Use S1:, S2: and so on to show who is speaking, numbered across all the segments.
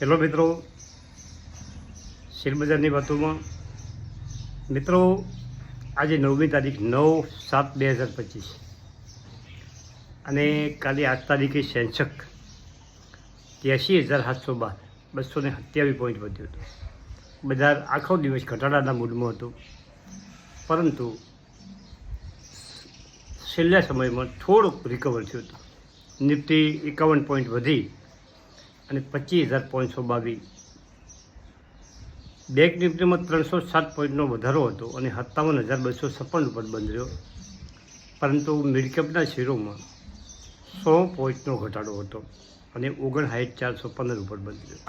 S1: Hello મિત્રો. શેરબજારની વાતોમાં. મિત્રો, આજે નવમી તારીખ નવ સાત બે હજાર પચીસ. અને કાલે આઠ તારીખે સેન્સક ત્યાસી હજાર સાતસો બાર. બસો ને સત્યાવીસ પોઈન્ટ વધ્યું હતું. બજાર આખો દિવસ ઘટાડાના મૂડમાં હતું. પરંતુ છેલ્લા સમયમાં થોડુંક રિકવર થયું હતું. નિફ્ટી એકાવન પોઈન્ટ વધી. અને પચીસ હજાર પાંચસો બાવીસ. બેંક નિફ્ટીમાં ત્રણસો સાત પોઈન્ટનો વધારો હતો અને સત્તાવન હજાર બસો છપ્પન ઉપર બંધ રહ્યો. પરંતુ મિડકેપના શેરોમાં સો પોઈન્ટનો ઘટાડો હતો અને ઓગણસાઠ ચારસો પંદર ઉપર બંધ રહ્યો.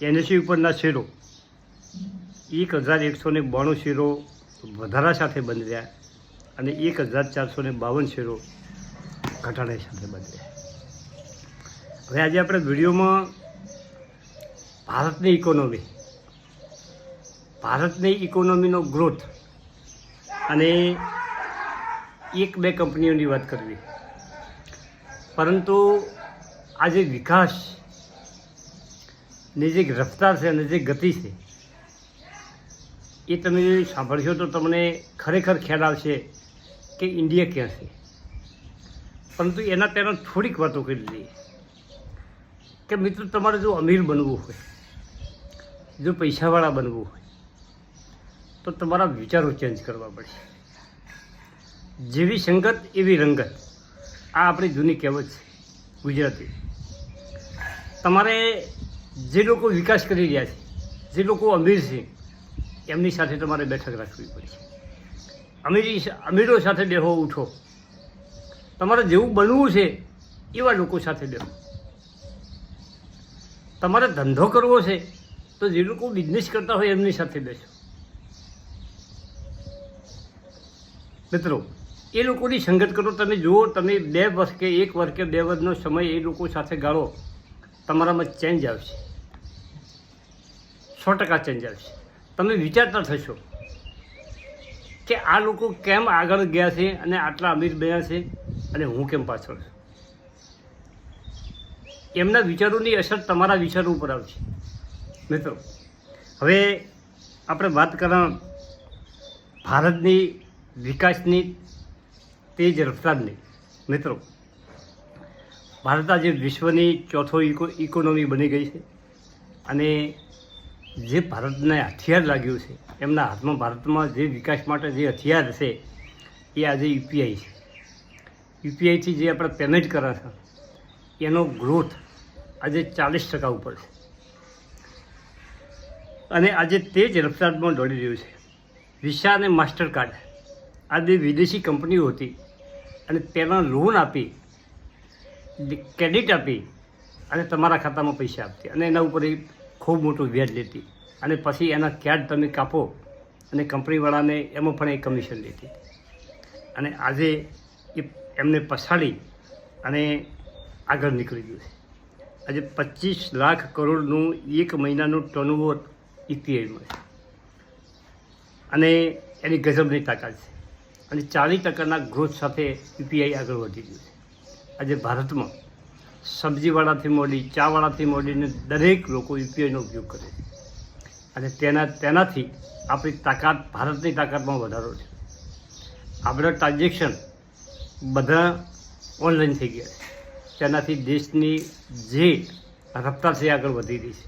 S1: એનએસી ઉપરના શેરો એક હજાર એકસો ને બાણું શેરો વધારા સાથે બંધ રહ્યા અને એક હજાર ચારસો બાવન શેરો ઘટાડા સાથે બંધ રહ્યા. હવે આજે આપણે વિડીયોમાં ભારતની ઇકોનોમી ભારતની ઇકોનોમીનો ગ્રોથ અને એક બે કંપનીઓની વાત કરવી. પરંતુ આજે વિકાસની જે રફતાર છે અને જે ગતિ છે, એ તમે સાંભળશો તો તમને ખરેખર ખ્યાલ આવશે કે ઇન્ડિયા ક્યાં છે. પરંતુ એના તેના થોડીક વાતો કરી લઈએ. કે મિત્રો, તમારે જો અમીર બનવું હોય, જો પૈસાવાળા બનવું હોય, તો તમારા વિચારો ચેન્જ કરવા પડશે. જેવી સંગત, એવી રંગત. આ આપણી જૂની કહેવત છે, ગુજરાતી. તમારે જે લોકો વિકાસ કરી રહ્યા છે, જે લોકો અમીર છે, એમની સાથે તમારે બેઠક રાખવી પડશે. અમીરી અમીરો સાથે બેહો, ઉઠો. તમારે જેવું બનવું છે, એવા લોકો સાથે બેહો. તમારે ધંધો કરવો છે, તો જે લોકો બિઝનેસ કરતા હોય એમની સાથે બેસો. મિત્રો, એ લોકોની સંગત કરો, તમે જુઓ, તમે બે વર્ષ કે એક વર્ષ કે બે વર્ષનો સમય એ લોકો સાથે ગાળો, તમારામાં ચેન્જ આવશે. સો ટકા ચેન્જ આવશે. તમે વિચારતા થશો કે આ લોકો કેમ આગળ ગયા છે અને આટલા અમીર બન્યા છે અને હું કેમ પાછળ છું? એમના વિચારોની અસર તમારા વિચારો ઉપર આવશે. મિત્રો, હવે આપણે વાત કરવા ભારતની વિકાસની તેજ રફતારની. મિત્રો, ભારત આજે વિશ્વની ચોથો ઇકો, ઇકોનોમી બની ગઈ છે અને જે ભારતને હથિયાર લાગ્યું છે, એમના હાથમાં ભારતમાં જે વિકાસ માટે જે હથિયાર છે એ આજે યુપીઆઈ છે. યુપીઆઈથી જે આપણે પેમેન્ટ કરે છે એનો ગ્રોથ આજે ચાલીસ ટકા ઉપર છે. અને આજે તે જ રફતારમાં દોડી રહ્યું છે. વિસા અને માસ્ટર કાર્ડ આ બે વિદેશી કંપનીઓ હતી અને તેના લોન આપી ક્રેડિટ આપી અને તમારા ખાતામાં પૈસા આપતી અને એના ઉપર એ ખૂબ મોટું વ્યાજ લેતી. અને પછી એના ક્યાડ તમે કાપો અને કંપનીવાળાને એમાં પણ એ કમિશન લેતી. અને આજે એ એમને પછાડી અને આગળ નીકળી ગયું છે. આજે પચીસ લાખ કરોડનું એક મહિનાનું ટર્નઓવર ઈપીઆઈમાં છે. અને એની ગજબની તાકાત છે. અને ચાલીસ ટકાના ગ્રોથ સાથે યુપીઆઈ આગળ વધી ગયું છે. આજે ભારતમાં સબ્જીવાળાથી મોડી, ચાવાળાથી મોડીને દરેક લોકો યુપીઆઈનો ઉપયોગ કરે છે. અને તેના, તેનાથી આપણી તાકાત, ભારતની તાકાતમાં વધારો છે. આપણા ટ્રાન્ઝેક્શન બધા ઓનલાઈન થઈ ગયા છે. તેનાથી દેશની જે રફતાર છે આગળ વધી રહી છે.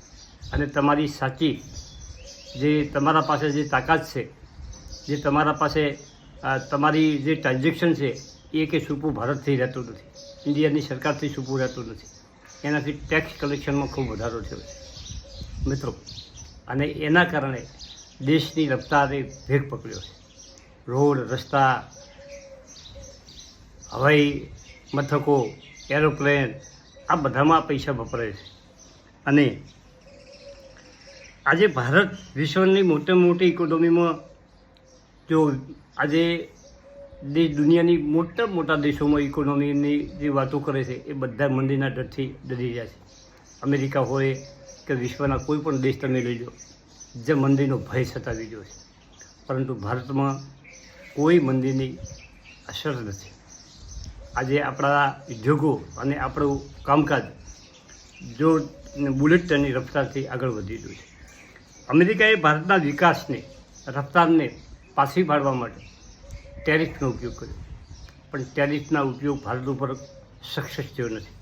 S1: અને તમારી સાચી જે તમારા પાસે જે તાકાત છે, જે તમારા પાસે તમારી જે ટ્રાન્ઝેક્શન છે એ કે સૂપું ભારતથી રહેતું નથી. ઇન્ડિયાની સરકારથી સૂપું રહેતું નથી. એનાથી ટેક્સ કલેક્શનમાં ખૂબ વધારો થયો છે. મિત્રો, અને એના કારણે દેશની રફતારે ભેગ પકડ્યો છે. રોડ, રસ્તા, હવાઈ મથકો એરોપ્લેન, આ બધામાં પૈસા વપરાય છે. અને આજે ભારત વિશ્વની મોટા મોટી ઇકોનોમીમાં જો આજે દેશ દુનિયાની મોટા મોટા દેશોમાં ઇકોનોમીની જે વાતો કરે છે, એ બધા મંદીના ડરથી ડરી રહ્યા છે. અમેરિકા હોય કે વિશ્વના કોઈ પણ દેશ તમે લઈ લો, જે મંદીનો ભય સતાવી ગયો છે. પરંતુ ભારતમાં કોઈ મંદીની અસર નથી. આજે આપણા ઉદ્યોગો અને આપણું કામકાજ જો બુલેટ ટ્રેનની રફતારથી આગળ વધી રહ્યું છે. અમેરિકાએ ભારતના વિકાસને, રફતારને પાછી પાડવા માટે ટેરિફનો ઉપયોગ કર્યો. પણ ટેરિફના ઉપયોગ ભારત ઉપર સક્સેસ થયો નથી.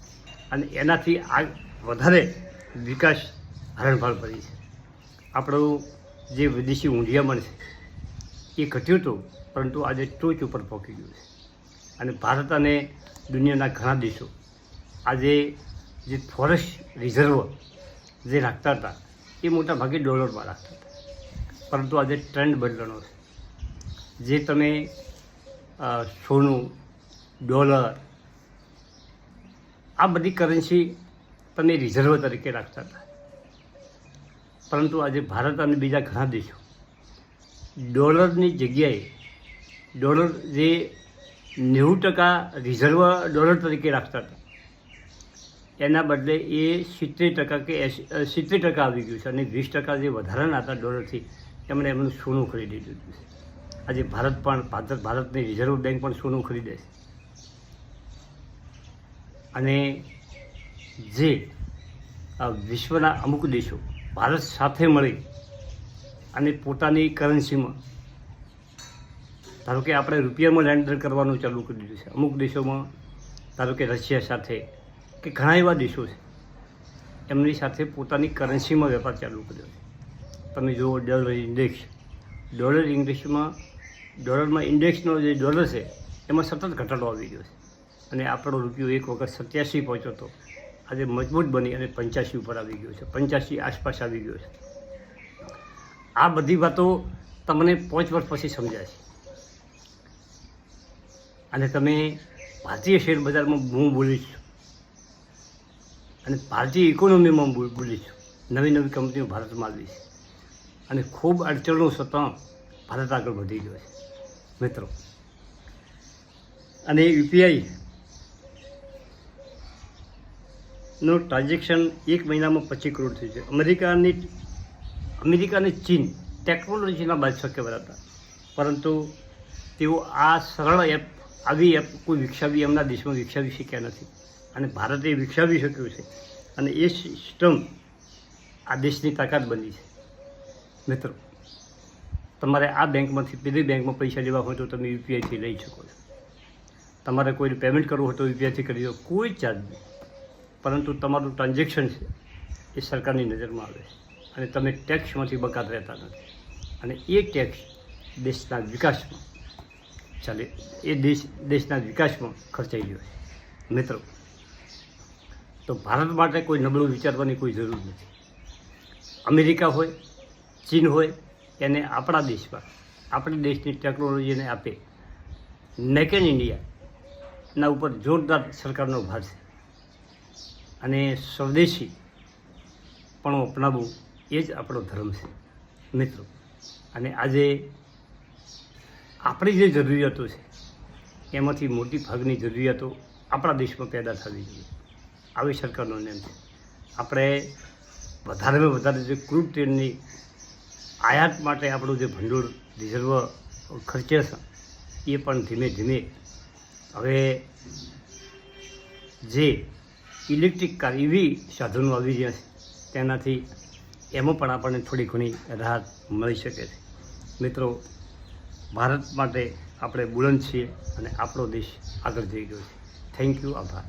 S1: અને એનાથી આ વધારે વિકાસ હરણફાળ પડી છે. આપણું જે વિદેશી ઊંધિયામણ છે, એ ઘટ્યું હતું પરંતુ આજે ટોચ ઉપર પહોંચી ગયું છે. અને ભારત અને દુનિયાના ઘણા દેશો આજે જે ફોરેસ્ટ રિઝર્વ જે રાખતા હતા, એ મોટા ભાગે ડોલરમાં રાખતા હતા. પરંતુ આજે ટ્રેન્ડ બદલાનો છે. જે તમે સોનું, ડોલર, આ બધી કરન્સી તમે રિઝર્વ તરીકે રાખતા હતા. પરંતુ આજે ભારત અને બીજા ઘણા દેશો ડોલરની જગ્યાએ, ડોલર જે નેવું ટકા રિઝર્વ ડોલર તરીકે રાખતા હતા. એના બદલે એ સિત્તેર ટકા કે સિત્તેર ટકા આવી ગયું છે અને વીસ ટકા જે વધારાના હતા ડોલરથી એમણે એમનું સોનું ખરીદી લીધું છે. આજે ભારત પણ, ભારત, ભારતની રિઝર્વ બેંક પણ સોનું ખરીદે છે. અને જે વિશ્વના અમુક દેશો ભારત સાથે મળી અને પોતાની કરન્સીમાં ધારો કે આપણે રૂપિયામાં લેણદેણ કરવાનું ચાલુ કરી દીધું છે. અમુક દેશોમાં, ધારો કે રશિયા સાથે, કે ઘણા એવા દેશો છે, એમની સાથે પોતાની કરન્સીમાં વેપાર ચાલુ કર્યો છે. તમે જુઓ ડોલર ઇન્ડેક્સ ડોલર ઇન્ડેક્સમાં ડોલરમાં ઇન્ડેક્સનો જે ડોલર છે, એમાં સતત ઘટાડો આવી ગયો છે. અને આપણો રૂપિયો એક વખત સત્યાસી પહોંચ્યો હતો આજે મજબૂત બની અને પંચ્યાસી ઉપર આવી ગયો છે. પંચ્યાસી આસપાસ આવી ગયો છે. આ બધી વાતો તમને પાંચ વર્ષ પછી સમજાશે. અને તમે ભારતીય શેર બજારમાં હું બોલીશ અને ભારતીય ઇકોનોમીમાં બોલ- બોલીશ નવી નવી કંપનીઓ ભારતમાં આવી છે. અને ખૂબ અડચણો છતાં ભારત આગળ વધી ગયો છે. મિત્રો, અને યુપીઆઈ નું ટ્રાન્ઝેક્શન એક મહિનામાં પચીસ કરોડ થયું છે. અમેરિકાની અમેરિકા અને ચીન ટેકનોલોજીના બાદશાહ કહેવાતા પરંતુ તેઓ આ સરળ એપ આવી એપ કોઈ વિકસાવી એમના દેશમાં વિકસાવી શક્યા નથી. અને ભારતે વિકસાવી શક્યું છે. અને એ સિસ્ટમ આ દેશની તાકાત બની છે. મિત્રો, તમારે આ બેંકમાંથી, પેલી બેંકમાં પૈસા લેવા હોય તો તમે યુપીઆઈથી લઈ શકો છો. તમારે કોઈને પેમેન્ટ કરવું હોય તો યુપીઆઈથી કરી દો. કોઈ ચાર્જ નહીં. પરંતુ તમારું ટ્રાન્ઝેક્શન છે એ સરકારની નજરમાં આવે છે. અને તમે ટેક્સમાંથી બકાત રહેતા નથી. અને એ ટેક્સ દેશના વિકાસમાં ચાલે. એ દેશ, દેશના વિકાસમાં ખર્ચાઈ ગયો છે. મિત્રો, તો ભારત માટે કોઈ નબળું વિચારવાની કોઈ જરૂર નથી. અમેરિકા હોય, ચીન હોય, એને આપણા દેશમાં, આપણી દેશની ટેકનોલોજીને આપે. મેક ઇન ઇન્ડિયાના ઉપર જોરદાર સરકારનો ભાર છે. અને સ્વદેશી પણ અપનાવવું એ જ આપણો ધર્મ છે. મિત્રો, અને આજે આપણી જે જરૂરિયાતો છે, એમાંથી મોટી ભાગની જરૂરિયાતો આપણા દેશમાં પેદા થવી જોઈએ. આવી સરકારનો નિયમ છે. આપણે વધારેમાં વધારે જે ક્રૂડ તેલની આયાત માટે આપણું જે ભંડોળ રિઝર્વ ખર્ચે છે, એ પણ ધીમે ધીમે હવે જે ઇલેક્ટ્રિક કાર એવી સાધનો આવી રહ્યા છે, તેનાથી એમાં પણ આપણને થોડી ઘણી રાહત મળી શકે છે. મિત્રો ભારત માટે આપણે બુલંદ છીએ અને આપણો દેશ આગળ જઈ ગયો છે. થેન્ક યુ આભાર.